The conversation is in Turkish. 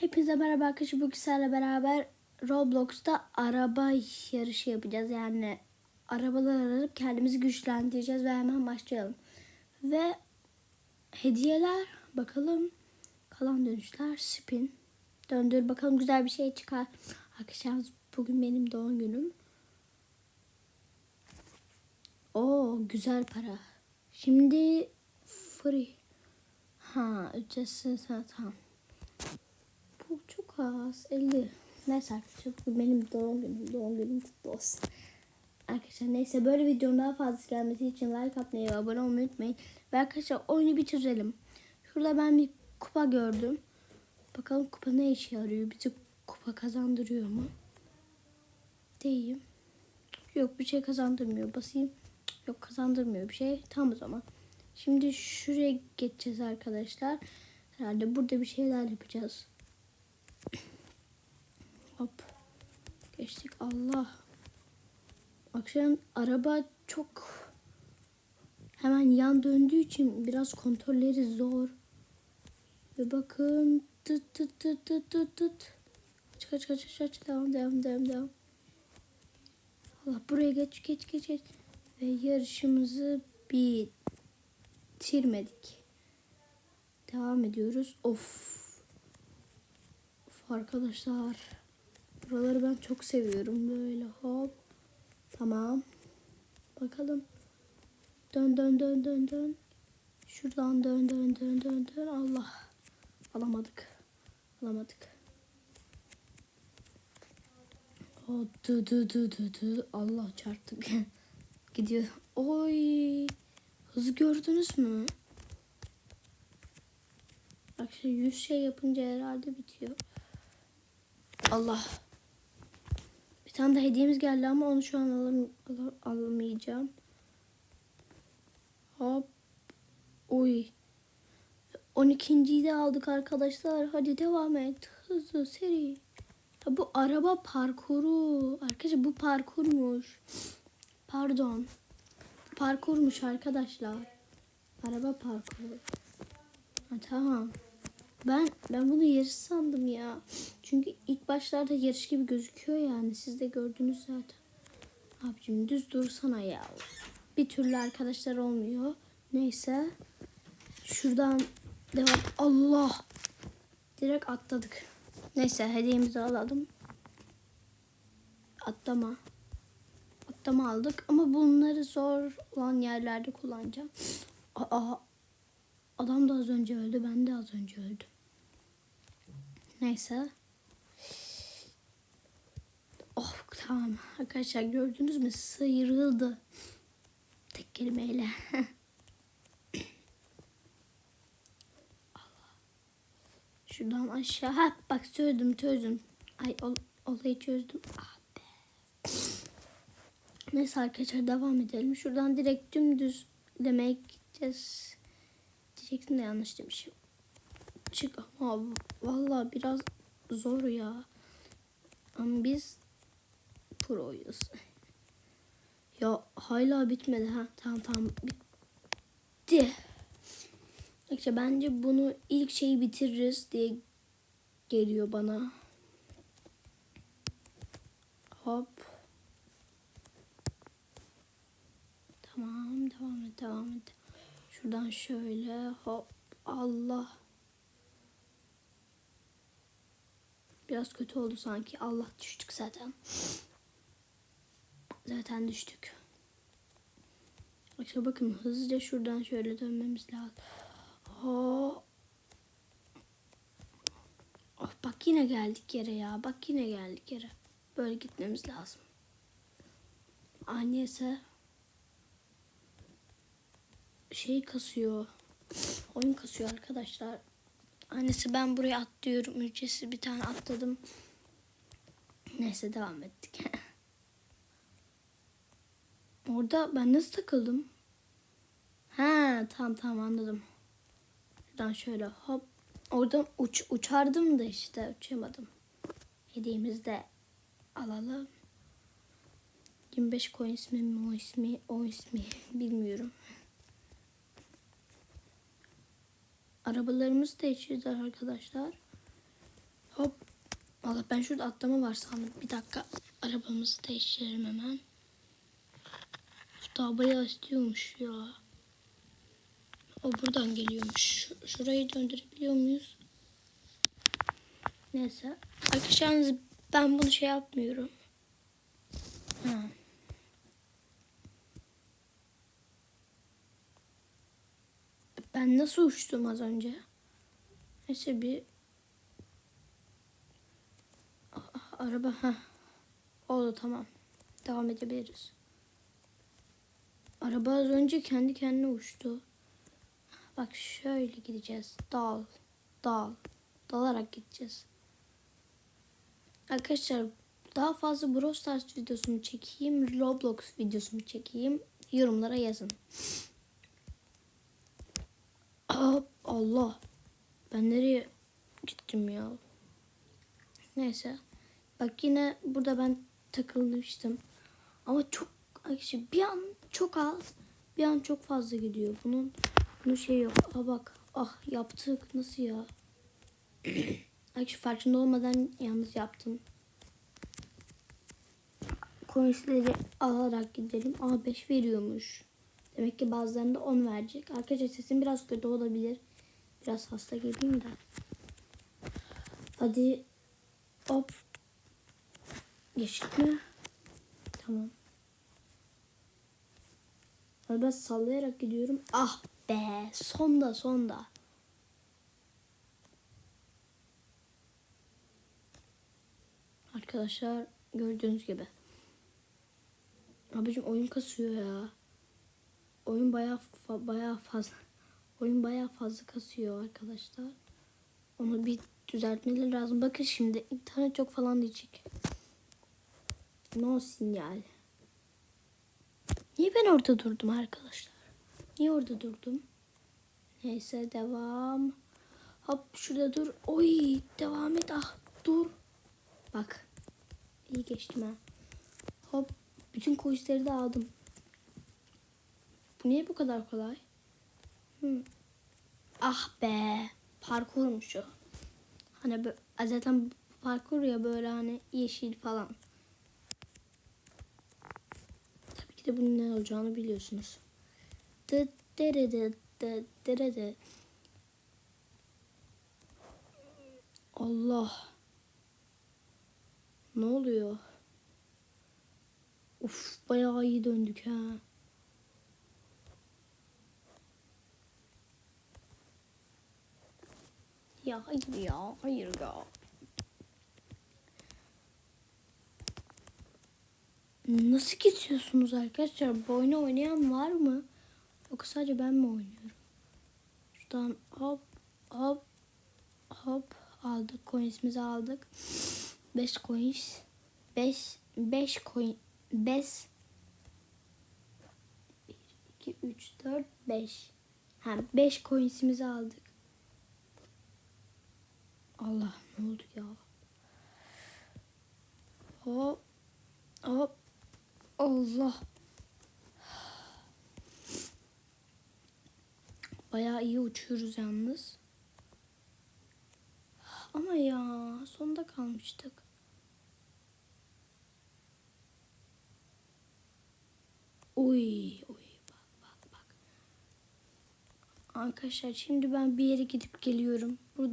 Hepinize merhaba arkadaşlar. Bugün sizlerle beraber Roblox'ta araba yarışı yapacağız. Yani arabalar arayıp kendimizi güçlendireceğiz ve hemen başlayalım. Ve hediyeler bakalım. Kalan dönüşler spin. Döndür bakalım güzel bir şey çıkar. Arkadaşlar bugün benim doğum günüm. Oo güzel para. Şimdi free. Ha ücretsiz tamam. Az. 50. Neyse arkadaşlar bugün benim doğum günüm. Doğum günüm kutlu olsun. Arkadaşlar neyse böyle videonun daha fazla gelmesi için like atmayı ve abone olmayı unutmayın. Ve arkadaşlar oyunu bitirelim. Şurada ben bir kupa gördüm. Bakalım kupa ne işe yarıyor? Bizi kupa kazandırıyor mu? Deyim. Yok bir şey kazandırmıyor. Basayım. Yok kazandırmıyor bir şey. Tamam o zaman. Şimdi şuraya geçeceğiz arkadaşlar. Herhalde burada bir şeyler yapacağız. Hop. Geçtik. Allah. Akşam araba çok hemen yan döndüğü için biraz kontrolleri zor. Ve bakın tıt tıt tıt tıt tıt tıt. Kaç kaç kaç kaç devam devam devam devam. Allah buraya geç geç geç geç. Ve yarışımızı bitirmedik. Devam ediyoruz. Of. Arkadaşlar. Buraları ben çok seviyorum. Böyle hop. Tamam. Bakalım. Dön dön dön dön dön. Şuradan dön dön dön dön dön. Allah. Alamadık. Alamadık. O dı dı dı dı dı. Allah çarptık. Gidiyor. Oy. Hızı gördünüz mü? Bak şimdi 100 şey yapınca herhalde bitiyor. Allah. Bir tane de hediyemiz geldi ama onu şu an alam al alamayacağım. Hop. Oy. 12.yi de aldık arkadaşlar. Hadi devam et. Hızlı seri. Ha, bu araba parkuru. Arkadaşlar bu parkurmuş. Pardon. Parkurmuş arkadaşlar. Araba parkuru. Ha, tamam. Ben ben bunu yarış sandım ya. Çünkü başlarda yarış gibi gözüküyor yani. Siz de gördünüz zaten. Abicim düz dursana ya. Bir türlü arkadaşlar olmuyor. Neyse. Şuradan devam. Allah. Direkt atladık. Neyse hediyemizi alalım. Atlama. Atlama aldık ama bunları zor olan yerlerde kullanacağım. Aa, adam da az önce öldü. Ben de az önce öldüm. Neyse. Oh tamam. Arkadaşlar gördünüz mü? Sıyrıldı. Tek kelimeyle. Şuradan aşağı. Ha bak çözdüm çözdüm. Ay ol, olayı çözdüm. Ah be. Neyse arkadaşlar devam edelim. Şuradan direkt dümdüz demeye gideceğiz. Diyecektim de yanlış demişim. Çık ama vallahi biraz zor ya. Ama biz proyuz. Ya hala bitmedi ha. Tamam tamam bitti. İşte bence bunu ilk şeyi bitiririz diye geliyor bana. Hop. Tamam devam et devam et. Şuradan şöyle hop. Allah. Biraz kötü oldu sanki. Allah düştük zaten. Zaten düştük. İşte bakın hızlıca şuradan şöyle dönmemiz lazım. Oh. oh. Bak yine geldik yere ya. Bak yine geldik yere. Böyle gitmemiz lazım. Annesi şey kasıyor. Oyun kasıyor arkadaşlar. Annesi ben buraya atlıyorum. Ücretsiz bir tane atladım. Neyse devam ettik. Orada ben nasıl takıldım? Ha tamam tamam anladım. Şuradan şöyle hop. Oradan uç, uçardım da işte uçamadım. Hediyemizi de alalım. 25 coin ismi mi o ismi o ismi bilmiyorum. Arabalarımızı değiştireceğiz arkadaşlar. Hop. Valla ben şurada atlama var sandım. Bir dakika. Arabamızı değiştirelim hemen. Daha bayağı istiyormuş ya. O buradan geliyormuş. Şu- Şurayı döndürebiliyor muyuz? Neyse. Arkadaşlar ben bunu şey yapmıyorum. Ha. Ben nasıl uçtum az önce? Neyse bir Ah, araba ha oldu tamam devam edebiliriz. Araba az önce kendi kendine uçtu. Bak şöyle gideceğiz. Dal, dal, dalarak gideceğiz. Arkadaşlar daha fazla Brawl Stars videosu mu çekeyim, Roblox videosu mu çekeyim yorumlara yazın. Allah. Ben nereye gittim ya? Neyse. Bak yine burada ben takılmıştım. Ama çok bir an çok az, bir an çok fazla gidiyor. Bunun bunun şey yok. Aa bak. Ah yaptık. Nasıl ya? Arkadaşlar farkında olmadan yalnız yaptım. Coinsleri alarak gidelim. Aa 5 veriyormuş. Demek ki bazılarında 10 verecek. Arkadaşlar sesim biraz kötü olabilir. Biraz hasta gibiyim de. Hadi hop. Geçtik mi? Tamam. Hadi ben sallayarak gidiyorum. Ah be sonda sonda. Arkadaşlar gördüğünüz gibi. Abicim oyun kasıyor ya. Oyun bayağı fa- bayağı fazla oyun bayağı fazla kasıyor arkadaşlar. Onu bir düzeltmeleri lazım. Bakın şimdi internet çok falan diyecek. No sinyal. Niye ben orada durdum arkadaşlar? Niye orada durdum? Neyse devam. Hop şurada dur. Oy devam et. Ah dur. Bak. İyi geçtim ha. Hop. Bütün koşları da aldım. Bu niye bu kadar kolay? Hı. Ah be. Parkurmuş o. Hani bö- zaten parkur ya böyle hani yeşil falan. De bunun ne olacağını biliyorsunuz. Dı dere dı dı dere dı. Allah. Ne oluyor? Uf bayağı iyi döndük ha. Ya hayır ya, hayır ya. Nasıl geçiyorsunuz arkadaşlar? Bu oyunu oynayan var mı? Yoksa sadece ben mi oynuyorum? Şuradan hop hop hop aldık. Coins'imizi aldık. 5 coins. 5 5 coin 5 1 2 3 4 5 Ha 5 coins'imizi aldık. Allah ne oldu ya? Hop hop Allah. Bayağı iyi uçuyoruz yalnız. Ama ya sonda kalmıştık. Uy uy bak bak bak. Arkadaşlar şimdi ben bir yere gidip geliyorum. Burada